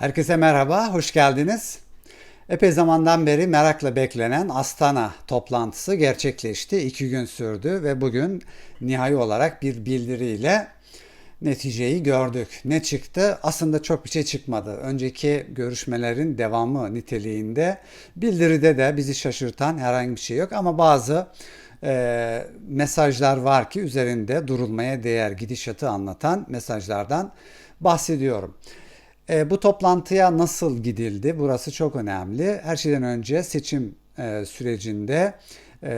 Herkese merhaba, hoş geldiniz. Epey zamandan beri merakla beklenen Astana toplantısı gerçekleşti. İki gün sürdü ve bugün nihai olarak bir bildiriyle neticeyi gördük. Ne çıktı? Aslında çok bir şey çıkmadı. Önceki görüşmelerin devamı niteliğinde bildiride de bizi şaşırtan herhangi bir şey yok ama bazı e, mesajlar var ki üzerinde durulmaya değer gidişatı anlatan mesajlardan bahsediyorum. E, bu toplantıya nasıl gidildi? Burası çok önemli. Her şeyden önce seçim e, sürecinde e,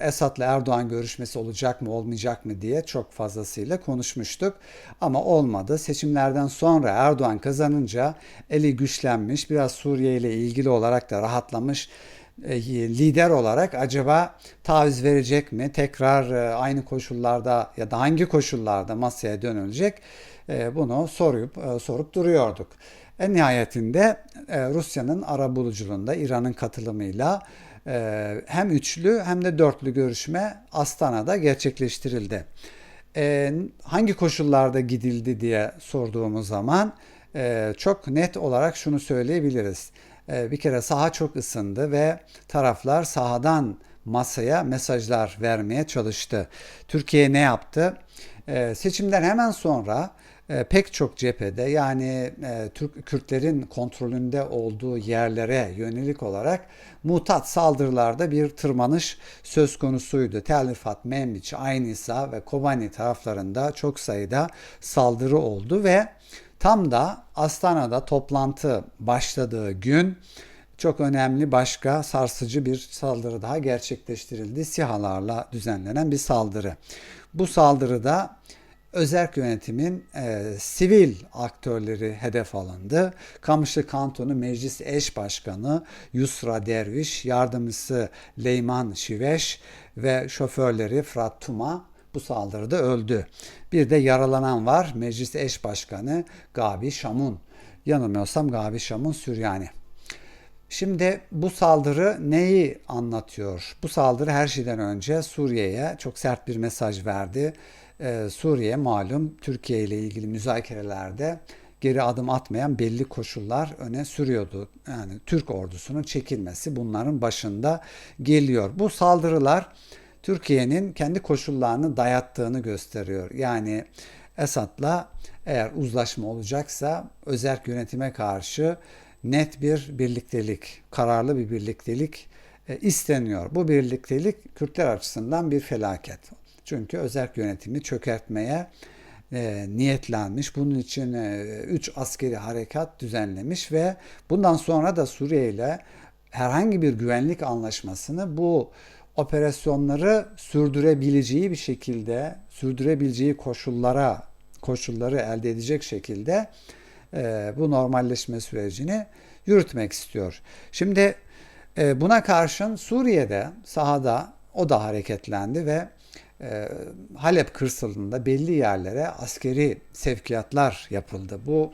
Esad'la Erdoğan görüşmesi olacak mı olmayacak mı diye çok fazlasıyla konuşmuştuk. Ama olmadı. Seçimlerden sonra Erdoğan kazanınca eli güçlenmiş, biraz Suriye ile ilgili olarak da rahatlamış e, lider olarak acaba taviz verecek mi? Tekrar e, aynı koşullarda ya da hangi koşullarda masaya dönülecek? E, bunu sorup sorup duruyorduk. En nihayetinde Rusya'nın ara buluculuğunda İran'ın katılımıyla hem üçlü hem de dörtlü görüşme Astana'da gerçekleştirildi. Hangi koşullarda gidildi diye sorduğumuz zaman çok net olarak şunu söyleyebiliriz. Bir kere saha çok ısındı ve taraflar sahadan masaya mesajlar vermeye çalıştı. Türkiye ne yaptı? Seçimden hemen sonra e, pek çok cephede yani e, Türk Kürtlerin kontrolünde olduğu yerlere yönelik olarak mutat saldırılarda bir tırmanış söz konusuydu. Tel Rifat, Membiç, Aynisa ve Kobani taraflarında çok sayıda saldırı oldu ve tam da Astana'da toplantı başladığı gün çok önemli başka sarsıcı bir saldırı daha gerçekleştirildi. SİHA'larla düzenlenen bir saldırı. Bu saldırıda özerk yönetimin e, sivil aktörleri hedef alındı. Kamışlı Kantonu Meclis Eş Başkanı Yusra Derviş, yardımcısı Leyman Şiveş ve şoförleri Fırat Tuma bu saldırıda öldü. Bir de yaralanan var. Meclis Eş Başkanı Gabi Şamun. Yanılmıyorsam Gabi Şamun Süryani. Şimdi bu saldırı neyi anlatıyor? Bu saldırı her şeyden önce Suriye'ye çok sert bir mesaj verdi ee, Suriye malum Türkiye ile ilgili müzakerelerde geri adım atmayan belli koşullar öne sürüyordu. Yani Türk ordusunun çekilmesi bunların başında geliyor. Bu saldırılar Türkiye'nin kendi koşullarını dayattığını gösteriyor. Yani Esad'la eğer uzlaşma olacaksa özerk yönetime karşı net bir birliktelik, kararlı bir birliktelik e, isteniyor. Bu birliktelik Kürtler açısından bir felaket. Çünkü özerk yönetimi çökertmeye e, niyetlenmiş. Bunun için 3 e, askeri harekat düzenlemiş ve bundan sonra da Suriye ile herhangi bir güvenlik anlaşmasını bu operasyonları sürdürebileceği bir şekilde, sürdürebileceği koşullara koşulları elde edecek şekilde e, bu normalleşme sürecini yürütmek istiyor. Şimdi e, buna karşın Suriye'de sahada o da hareketlendi ve Halep kırsalında belli yerlere askeri sevkiyatlar yapıldı. Bu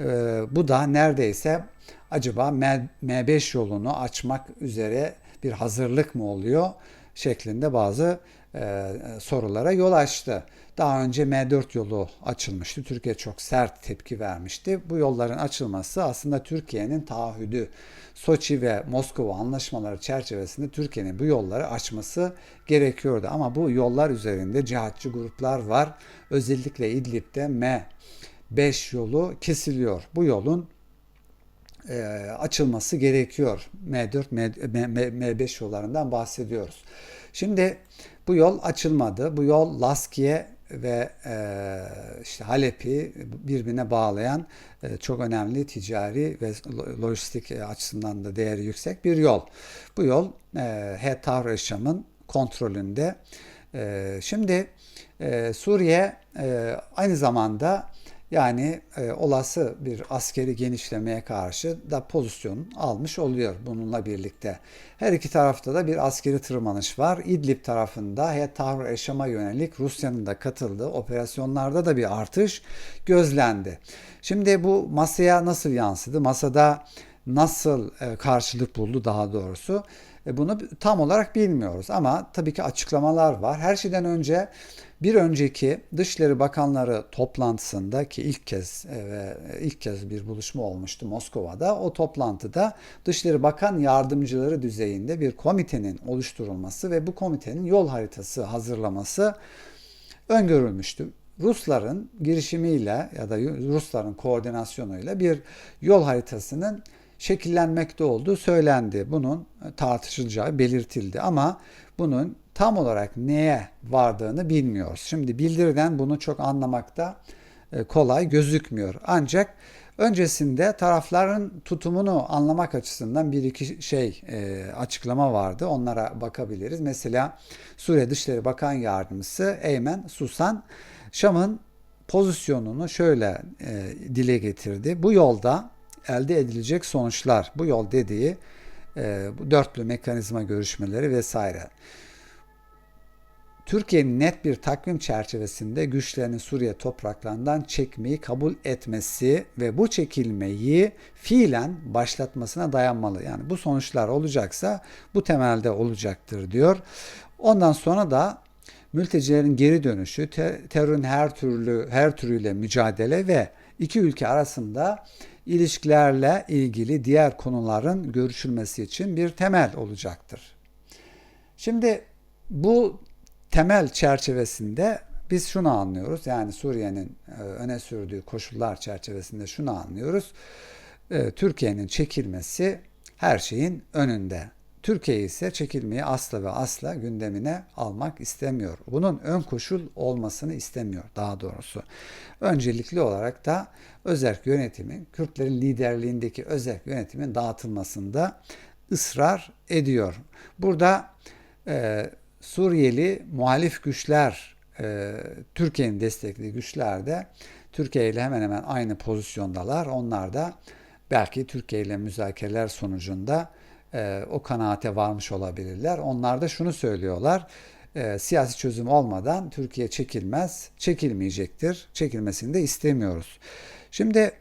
e, bu da neredeyse acaba M5 yolunu açmak üzere bir hazırlık mı oluyor şeklinde bazı e, sorulara yol açtı. Daha önce M4 yolu açılmıştı. Türkiye çok sert tepki vermişti. Bu yolların açılması aslında Türkiye'nin taahhüdü. Soçi ve Moskova anlaşmaları çerçevesinde Türkiye'nin bu yolları açması gerekiyordu. Ama bu yollar üzerinde cihatçı gruplar var. Özellikle İdlib'de M5 yolu kesiliyor. Bu yolun e, açılması gerekiyor. M4, M, M, M5 yollarından bahsediyoruz. Şimdi bu yol açılmadı. Bu yol Laskiye ve e, işte Halep'i birbirine bağlayan e, çok önemli ticari ve lojistik açısından da değeri yüksek bir yol. Bu yol e, Eşam'ın kontrolünde. E, şimdi e, Suriye e, aynı zamanda yani e, olası bir askeri genişlemeye karşı da pozisyon almış oluyor bununla birlikte. Her iki tarafta da bir askeri tırmanış var. İdlib tarafında Hetar Eşam'a yönelik Rusya'nın da katıldığı operasyonlarda da bir artış gözlendi. Şimdi bu masaya nasıl yansıdı? Masada nasıl e, karşılık buldu daha doğrusu? E, Bunu tam olarak bilmiyoruz ama tabii ki açıklamalar var. Her şeyden önce bir önceki Dışişleri Bakanları toplantısında ki ilk kez e, ve ilk kez bir buluşma olmuştu Moskova'da. O toplantıda Dışişleri Bakan Yardımcıları düzeyinde bir komitenin oluşturulması ve bu komitenin yol haritası hazırlaması öngörülmüştü. Rusların girişimiyle ya da Rusların koordinasyonuyla bir yol haritasının şekillenmekte olduğu söylendi. Bunun tartışılacağı belirtildi ama bunun tam olarak neye vardığını bilmiyoruz. Şimdi bildiriden bunu çok anlamakta e, kolay gözükmüyor. Ancak öncesinde tarafların tutumunu anlamak açısından bir iki şey e, açıklama vardı. Onlara bakabiliriz. Mesela Suriye Dışişleri Bakan Yardımcısı Eymen Susan Şam'ın pozisyonunu şöyle e, dile getirdi. Bu yolda elde edilecek sonuçlar, bu yol dediği dörtlü mekanizma görüşmeleri vesaire. Türkiye'nin net bir takvim çerçevesinde güçlerini Suriye topraklarından çekmeyi kabul etmesi ve bu çekilmeyi fiilen başlatmasına dayanmalı. Yani bu sonuçlar olacaksa bu temelde olacaktır diyor. Ondan sonra da mültecilerin geri dönüşü, terörün her türlü her türüyle mücadele ve iki ülke arasında ilişkilerle ilgili diğer konuların görüşülmesi için bir temel olacaktır. Şimdi bu temel çerçevesinde biz şunu anlıyoruz. Yani Suriye'nin e, öne sürdüğü koşullar çerçevesinde şunu anlıyoruz. E, Türkiye'nin çekilmesi her şeyin önünde. Türkiye ise çekilmeyi asla ve asla gündemine almak istemiyor. Bunun ön koşul olmasını istemiyor daha doğrusu. Öncelikli olarak da özerk yönetimin, Kürtlerin liderliğindeki özerk yönetimin dağıtılmasında ısrar ediyor. Burada e, Suriyeli muhalif güçler, e, Türkiye'nin desteklediği güçler de Türkiye ile hemen hemen aynı pozisyondalar. Onlar da belki Türkiye ile müzakereler sonucunda e, o kanaate varmış olabilirler. Onlar da şunu söylüyorlar. E, siyasi çözüm olmadan Türkiye çekilmez, çekilmeyecektir. Çekilmesini de istemiyoruz. Şimdi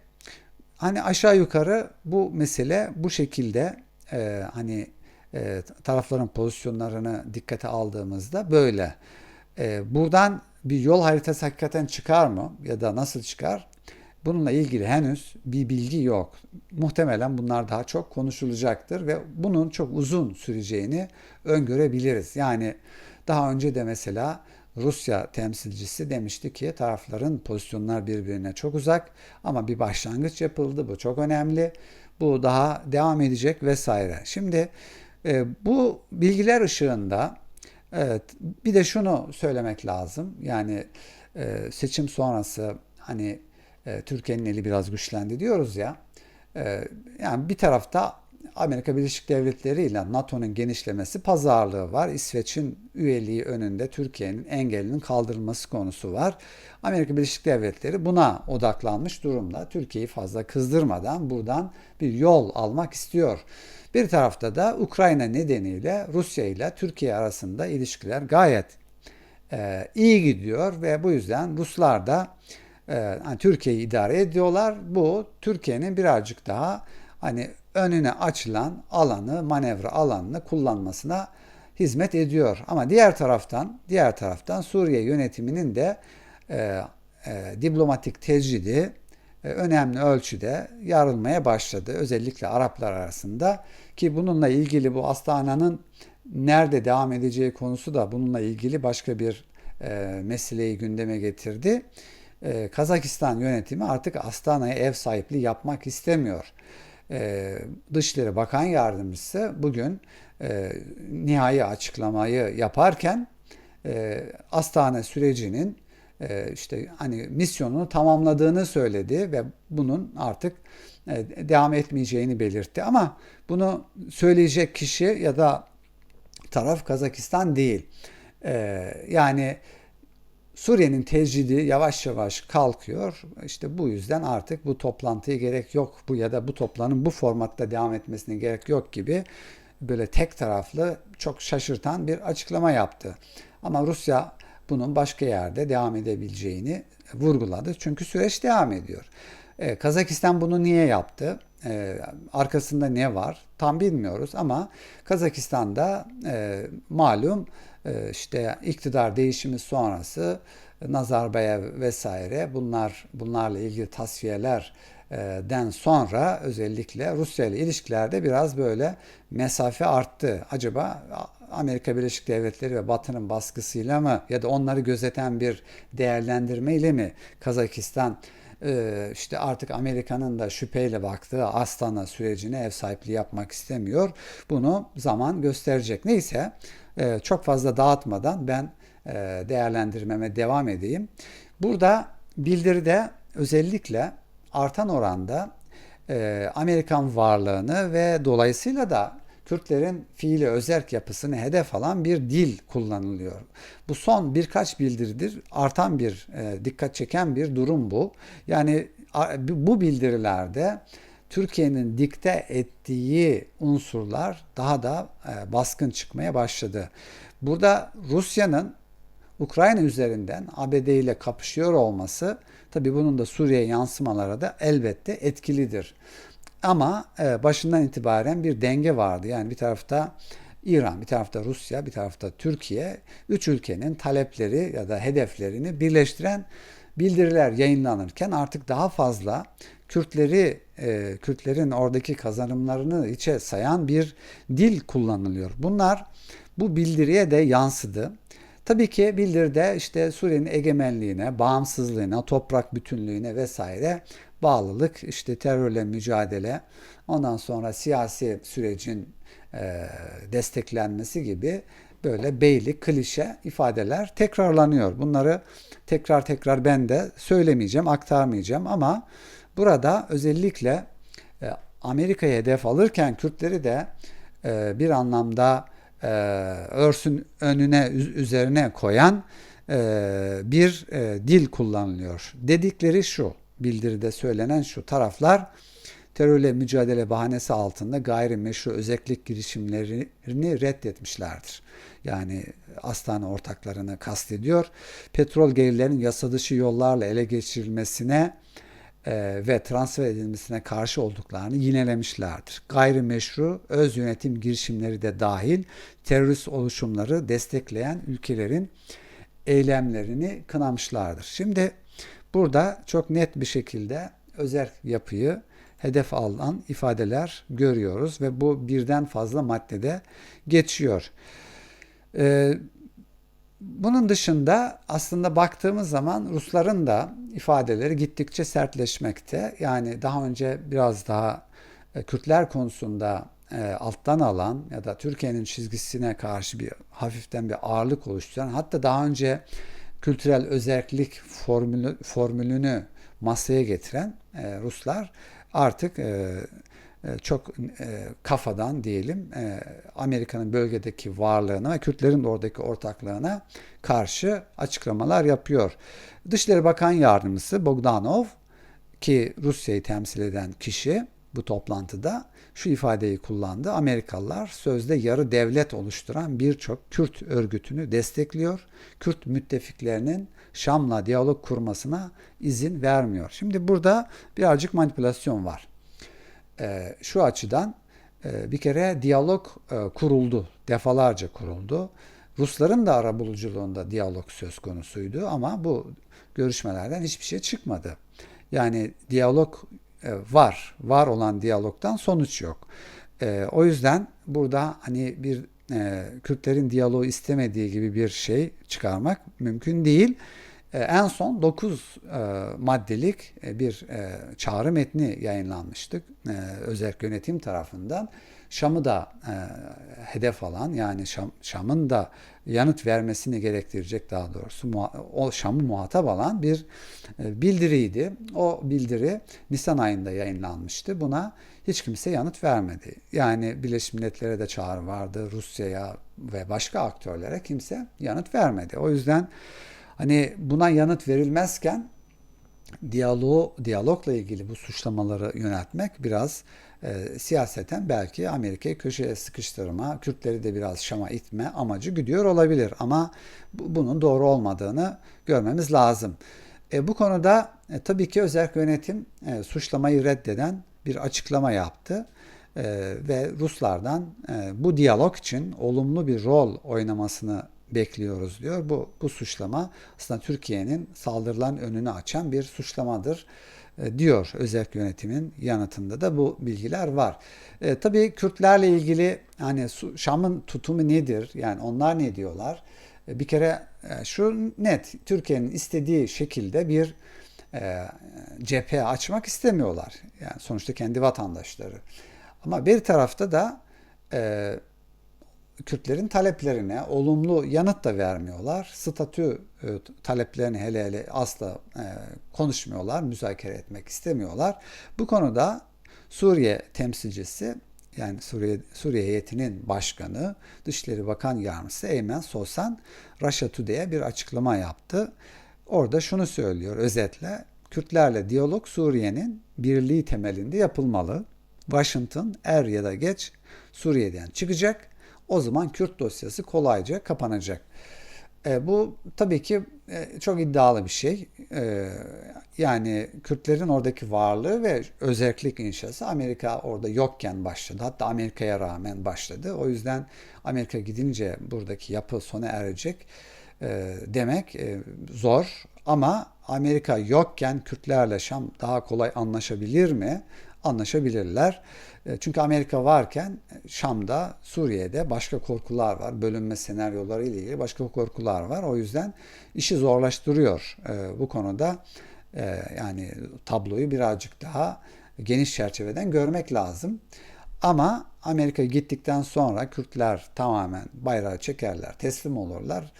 hani aşağı yukarı bu mesele bu şekilde e, hani e, tarafların pozisyonlarını dikkate aldığımızda böyle. E, buradan bir yol haritası hakikaten çıkar mı ya da nasıl çıkar? Bununla ilgili henüz bir bilgi yok. Muhtemelen bunlar daha çok konuşulacaktır ve bunun çok uzun süreceğini öngörebiliriz. Yani daha önce de mesela Rusya temsilcisi demişti ki tarafların pozisyonlar birbirine çok uzak ama bir başlangıç yapıldı. Bu çok önemli. Bu daha devam edecek vesaire. Şimdi bu bilgiler ışığında evet bir de şunu söylemek lazım. Yani e, seçim sonrası hani e, Türkiye'nin eli biraz güçlendi diyoruz ya. E, yani bir tarafta Amerika Birleşik Devletleri ile NATO'nun genişlemesi pazarlığı var. İsveç'in üyeliği önünde Türkiye'nin engelinin kaldırılması konusu var. Amerika Birleşik Devletleri buna odaklanmış durumda. Türkiye'yi fazla kızdırmadan buradan bir yol almak istiyor. Bir tarafta da Ukrayna nedeniyle Rusya ile Türkiye arasında ilişkiler gayet e, iyi gidiyor ve bu yüzden Ruslar da e, hani Türkiye'yi idare ediyorlar. Bu Türkiye'nin birazcık daha hani önüne açılan alanı, manevra alanını kullanmasına hizmet ediyor. Ama diğer taraftan, diğer taraftan Suriye yönetiminin de e, e, diplomatik tecridi önemli ölçüde yarılmaya başladı. Özellikle Araplar arasında ki bununla ilgili bu Astana'nın nerede devam edeceği konusu da bununla ilgili başka bir e, meseleyi gündeme getirdi. E, Kazakistan yönetimi artık Astana'ya ev sahipliği yapmak istemiyor. E, Dışişleri Bakan Yardımcısı bugün e, nihai açıklamayı yaparken e, Astana sürecinin işte hani misyonunu tamamladığını söyledi ve bunun artık e, devam etmeyeceğini belirtti. Ama bunu söyleyecek kişi ya da taraf Kazakistan değil. E, yani Suriye'nin tecridi yavaş yavaş kalkıyor. İşte bu yüzden artık bu toplantıya gerek yok bu ya da bu toplanın bu formatta devam etmesine gerek yok gibi böyle tek taraflı çok şaşırtan bir açıklama yaptı. Ama Rusya bunun başka yerde devam edebileceğini vurguladı. Çünkü süreç devam ediyor. E, Kazakistan bunu niye yaptı? E, arkasında ne var? Tam bilmiyoruz ama Kazakistan'da e, malum e, işte iktidar değişimi sonrası Nazarbayev vesaire bunlar bunlarla ilgili tasfiyeler den sonra özellikle Rusya ile ilişkilerde biraz böyle mesafe arttı. Acaba Amerika Birleşik Devletleri ve Batı'nın baskısıyla mı ya da onları gözeten bir değerlendirme ile mi Kazakistan işte artık Amerika'nın da şüpheyle baktığı Astana sürecine ev sahipliği yapmak istemiyor. Bunu zaman gösterecek. Neyse çok fazla dağıtmadan ben değerlendirmeme devam edeyim. Burada bildiride özellikle artan oranda Amerikan varlığını ve dolayısıyla da Kürtlerin fiili özerk yapısını hedef alan bir dil kullanılıyor. Bu son birkaç bildiridir artan bir e, dikkat çeken bir durum bu. Yani bu bildirilerde Türkiye'nin dikte ettiği unsurlar daha da e, baskın çıkmaya başladı. Burada Rusya'nın Ukrayna üzerinden ABD ile kapışıyor olması tabi bunun da Suriye yansımaları da elbette etkilidir. Ama e, başından itibaren bir denge vardı. Yani bir tarafta İran, bir tarafta Rusya, bir tarafta Türkiye. Üç ülkenin talepleri ya da hedeflerini birleştiren bildiriler yayınlanırken artık daha fazla Kürtleri, e, Kürtlerin oradaki kazanımlarını içe sayan bir dil kullanılıyor. Bunlar bu bildiriye de yansıdı. Tabii ki bildiride işte Suriye'nin egemenliğine, bağımsızlığına, toprak bütünlüğüne vesaire bağlılık, işte terörle mücadele, ondan sonra siyasi sürecin e, desteklenmesi gibi böyle beylik, klişe ifadeler tekrarlanıyor. Bunları tekrar tekrar ben de söylemeyeceğim, aktarmayacağım ama burada özellikle e, Amerika'ya hedef alırken Kürtleri de e, bir anlamda e, örsün önüne üzerine koyan e, bir e, dil kullanılıyor. Dedikleri şu bildiride söylenen şu taraflar terörle mücadele bahanesi altında gayrimeşru özellik girişimlerini reddetmişlerdir. Yani Astana ortaklarını kastediyor. Petrol gelirlerinin yasa dışı yollarla ele geçirilmesine ve transfer edilmesine karşı olduklarını yinelemişlerdir. Gayrimeşru öz yönetim girişimleri de dahil terörist oluşumları destekleyen ülkelerin eylemlerini kınamışlardır. Şimdi Burada çok net bir şekilde özel yapıyı hedef alan ifadeler görüyoruz ve bu birden fazla maddede geçiyor. Ee, bunun dışında aslında baktığımız zaman Rusların da ifadeleri gittikçe sertleşmekte. Yani daha önce biraz daha e, Kürtler konusunda e, alttan alan ya da Türkiye'nin çizgisine karşı bir hafiften bir ağırlık oluşturan hatta daha önce kültürel özellik formülü, formülünü masaya getiren e, Ruslar artık çok e, kafadan diyelim e, Amerika'nın bölgedeki varlığına ve Kürtlerin de oradaki ortaklığına karşı açıklamalar yapıyor. Dışişleri Bakan Yardımcısı Bogdanov ki Rusya'yı temsil eden kişi bu toplantıda şu ifadeyi kullandı. Amerikalılar sözde yarı devlet oluşturan birçok Kürt örgütünü destekliyor. Kürt müttefiklerinin Şam'la diyalog kurmasına izin vermiyor. Şimdi burada birazcık manipülasyon var. E, şu açıdan e, bir kere diyalog e, kuruldu. Defalarca kuruldu. Rusların da ara buluculuğunda diyalog söz konusuydu ama bu görüşmelerden hiçbir şey çıkmadı. Yani diyalog e, var. Var olan diyalogtan sonuç yok. E, o yüzden burada hani bir e, Kürtlerin diyaloğu istemediği gibi bir şey çıkarmak mümkün değil. E, en son 9 e, maddelik e, bir çağrı metni yayınlanmıştı e, özel yönetim tarafından. Şam'ı da hedef alan yani Şam, Şam'ın da yanıt vermesini gerektirecek daha doğrusu o Şam'ı muhatap alan bir bildiriydi. O bildiri Nisan ayında yayınlanmıştı. Buna hiç kimse yanıt vermedi. Yani Birleşmiş Milletler'e de çağrı vardı. Rusya'ya ve başka aktörlere kimse yanıt vermedi. O yüzden hani buna yanıt verilmezken diyaloğu, diyalogla ilgili bu suçlamaları yöneltmek biraz e, siyaseten belki Amerika'yı köşeye sıkıştırma, Kürtleri de biraz Şam'a itme amacı güdüyor olabilir. Ama bu, bunun doğru olmadığını görmemiz lazım. E, bu konuda e, tabii ki özel yönetim e, suçlamayı reddeden bir açıklama yaptı E, ve Ruslardan e, bu diyalog için olumlu bir rol oynamasını bekliyoruz diyor. Bu, bu suçlama aslında Türkiye'nin saldırılan önünü açan bir suçlamadır e, diyor özel yönetimin yanıtında da bu bilgiler var. E, tabii Kürtlerle ilgili hani Şam'ın tutumu nedir? Yani onlar ne diyorlar? E, bir kere e, şu net Türkiye'nin istediği şekilde bir e, cephe açmak istemiyorlar. Yani sonuçta kendi vatandaşları. Ama bir tarafta da e, Kürtlerin taleplerine olumlu yanıt da vermiyorlar. Statü e, taleplerini hele hele asla e, konuşmuyorlar, müzakere etmek istemiyorlar. Bu konuda Suriye temsilcisi yani Suriye, Suriye heyetinin başkanı, Dışişleri Bakan Yardımcısı Eymen Sosan Russia Today'e bir açıklama yaptı. Orada şunu söylüyor özetle, Kürtlerle diyalog Suriye'nin birliği temelinde yapılmalı. Washington er ya da geç Suriye'den çıkacak. O zaman Kürt dosyası kolayca kapanacak. E, bu tabii ki e, çok iddialı bir şey. E, yani Kürtlerin oradaki varlığı ve özellik inşası Amerika orada yokken başladı. Hatta Amerika'ya rağmen başladı. O yüzden Amerika gidince buradaki yapı sona erecek e, demek e, zor. Ama Amerika yokken Kürtlerle Şam daha kolay anlaşabilir mi? Anlaşabilirler. E, çünkü Amerika varken Şam'da, Suriye'de başka korkular var. Bölünme senaryoları ile ilgili başka korkular var. O yüzden işi zorlaştırıyor e, bu konuda. E, yani tabloyu birazcık daha geniş çerçeveden görmek lazım. Ama Amerika gittikten sonra Kürtler tamamen bayrağı çekerler, teslim olurlar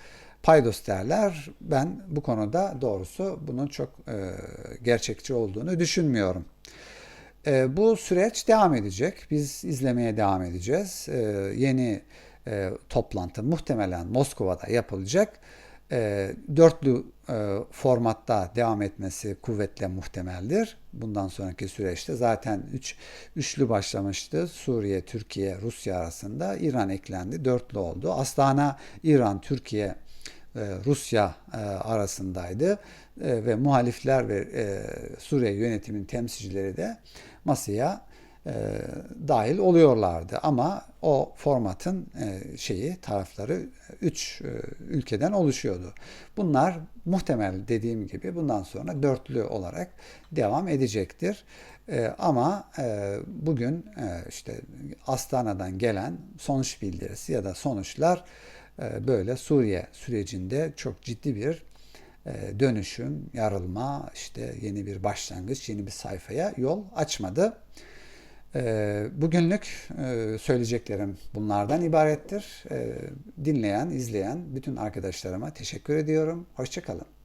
paydos derler. Ben bu konuda doğrusu bunun çok gerçekçi olduğunu düşünmüyorum. E, bu süreç devam edecek. Biz izlemeye devam edeceğiz. E, yeni e, toplantı muhtemelen Moskova'da yapılacak. E, dörtlü e, formatta devam etmesi kuvvetle muhtemeldir. Bundan sonraki süreçte zaten üç, üçlü başlamıştı. Suriye, Türkiye, Rusya arasında İran eklendi. Dörtlü oldu. Astana İran, Türkiye, e, Rusya e, arasındaydı e, ve muhalifler ve Suriye yönetimin temsilcileri de masaya dahil oluyorlardı. Ama o formatın şeyi tarafları üç ülkeden oluşuyordu. Bunlar muhtemel dediğim gibi bundan sonra dörtlü olarak devam edecektir. ama bugün işte Astana'dan gelen sonuç bildirisi ya da sonuçlar ee, böyle Suriye sürecinde çok ciddi bir e, dönüşüm, yarılma, işte yeni bir başlangıç, yeni bir sayfaya yol açmadı. Ee, bugünlük e, söyleyeceklerim bunlardan ibarettir. Ee, dinleyen, izleyen bütün arkadaşlarıma teşekkür ediyorum. Hoşçakalın.